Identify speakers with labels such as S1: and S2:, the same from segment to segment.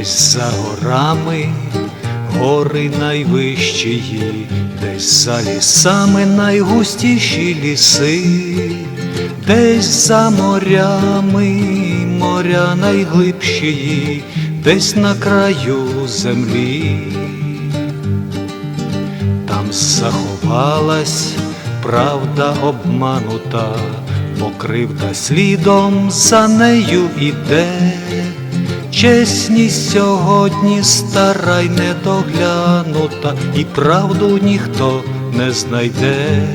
S1: десь за горами, гори найвищії, десь за лісами найгустіші ліси, десь за морями, моря найглибші, десь на краю землі. Там заховалась правда обманута, бо кривда слідом за нею іде. Чесність сьогодні стара й недоглянута, і правду ніхто не знайде,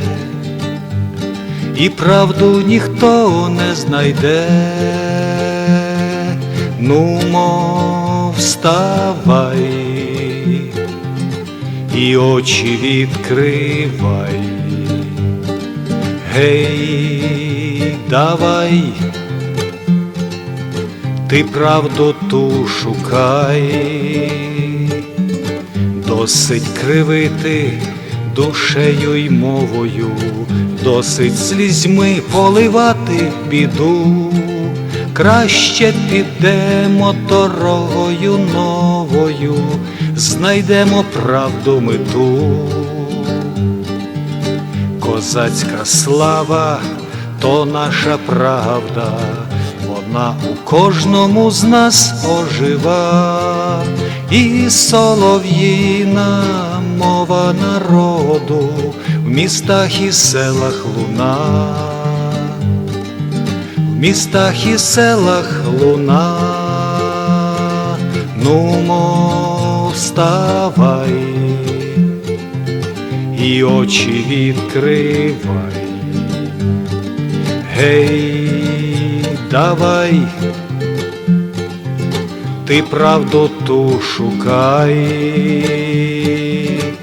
S1: і правду ніхто не знайде. Ну, мов вставай і очі відкривай. Гей, давай, ти правду ту шукай, досить кривити душею й мовою, досить слізьми поливати біду, краще підемо дорогою новою, знайдемо правду ми ту. Козацька слава то наша правда, вона у кожному з нас ожива, і солов'їна мова народу в містах і селах луна, в містах і селах луна, ну мов вставай і очі відкривай. Гей, давай, ти правду ту шукай,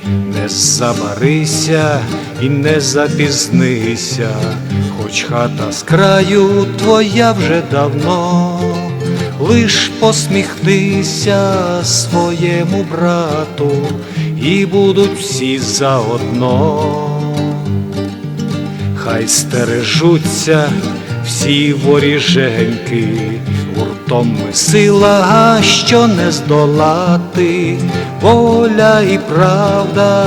S1: не забарися і не запізнися, хоч хата з краю твоя вже давно, лиш посміхнися своєму брату, і будуть всі заодно. Хай стережуться всі воріженьки, гуртом ми сила, що не здолати, воля і правда,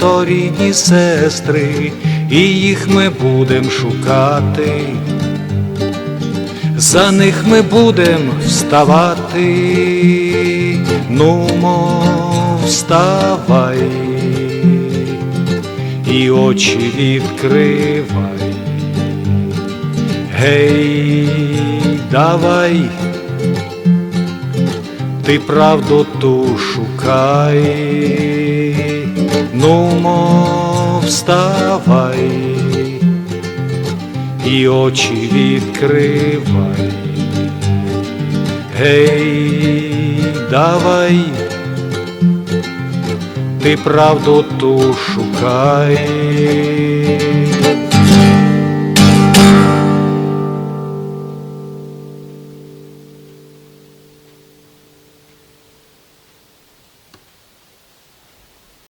S1: то рідні сестри, і їх ми будем шукати. За них ми будем вставати, ну мов вставай і очі відкривай. Гей, давай, ти правду ту шукай, ну мов вставай і очі відкривай. Гей, давай, ти правду ту шукай.